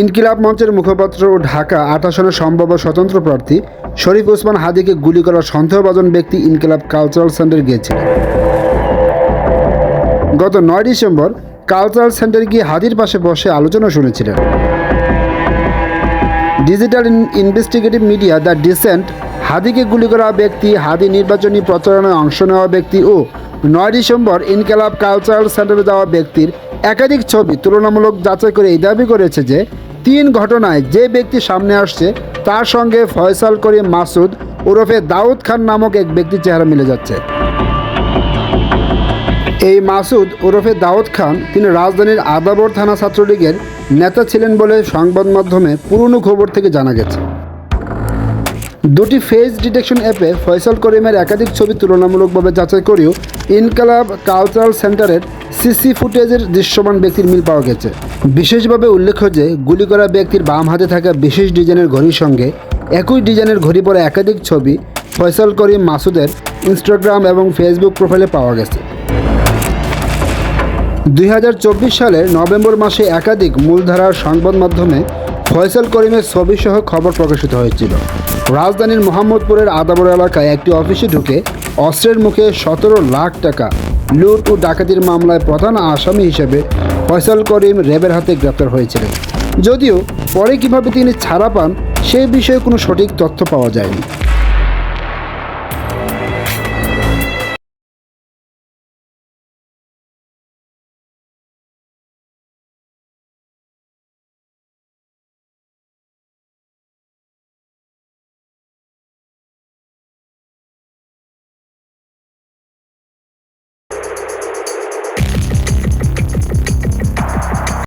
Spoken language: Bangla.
ইনকিলাব মঞ্চের মুখপাত্র ও ঢাকা আট আসনের সম্ভাব্য স্বতন্ত্র প্রার্থী শরীফ ওসমান হাদিকে গুলি করা সন্দেহভাজন ব্যক্তি ইনকিলাব কালচারাল সেন্টারে গিয়েছিলেন। গত নয় ডিসেম্বর কালচারাল সেন্টারে গিয়ে হাদির পাশে বসে আলোচনা শুনেছিলেন। Digital investigative media the dissent হাদিকে গুলি করা ব্যক্তি, হাদি নির্বাচনী প্রচারণায় অংশ নেওয়া ব্যক্তি ও নয় ডিসেম্বর ইনকেলাব কালচারাল সেন্টারে যাওয়া ব্যক্তির একাধিক ছবি তুলনামূলক যাচাই করে এই দাবি করেছে যে তিন ঘটনায় যে ব্যক্তি সামনে আসছে, তার সঙ্গে ফয়সাল করিম মাসুদ ওরফে দাউদ খান নামক এক ব্যক্তির চেহারা মিলে যাচ্ছে। এই মাসুদ ওরফে দাউদ খান তিনি রাজধানীর আদাবর থানা ছাত্রলীগের নেতা ছিলেন বলে সংবাদ মাধ্যমে পুরনো খবর থেকে জানা গেছে। দুটি ফেস ডিটেকশন অ্যাপে ফয়সল করিমের একাধিক ছবি তুলনামূলকভাবে যাচাই করেও ইনকালাব কালচারাল সেন্টারের সিসি ফুটেজের দৃশ্যমান ব্যক্তির মিল পাওয়া গেছে। বিশেষভাবে উল্লেখ্য যে, গুলি করা ব্যক্তির বাম হাতে থাকা বিশেষ ডিজাইনের ঘড়ির সঙ্গে একই ডিজাইনের ঘড়ি পরে একাধিক ছবি ফয়সল করিম মাসুদের ইনস্টাগ্রাম এবং ফেসবুক প্রোফাইলে পাওয়া গেছে। দুই সালের নভেম্বর মাসে একাধিক মূলধারার সংবাদ মাধ্যমে ফয়সাল করিমের ছবিসহ খবর প্রকাশিত হয়েছিল। রাজধানীর মোহাম্মদপুরের আদাবর এলাকায় একটি অফিসে ঢুকে অস্ত্রের মুখে সতেরো লাখ টাকা, লুট ও ডাকাতির মামলায় প্রধান আসামি হিসেবে ফয়সাল করিম র্যাবের হাতে গ্রেপ্তার হয়েছিলেন। যদিও পরে কীভাবে তিনি ছাড়া পান, সে বিষয়ে কোনো সঠিক তথ্য পাওয়া যায়নি।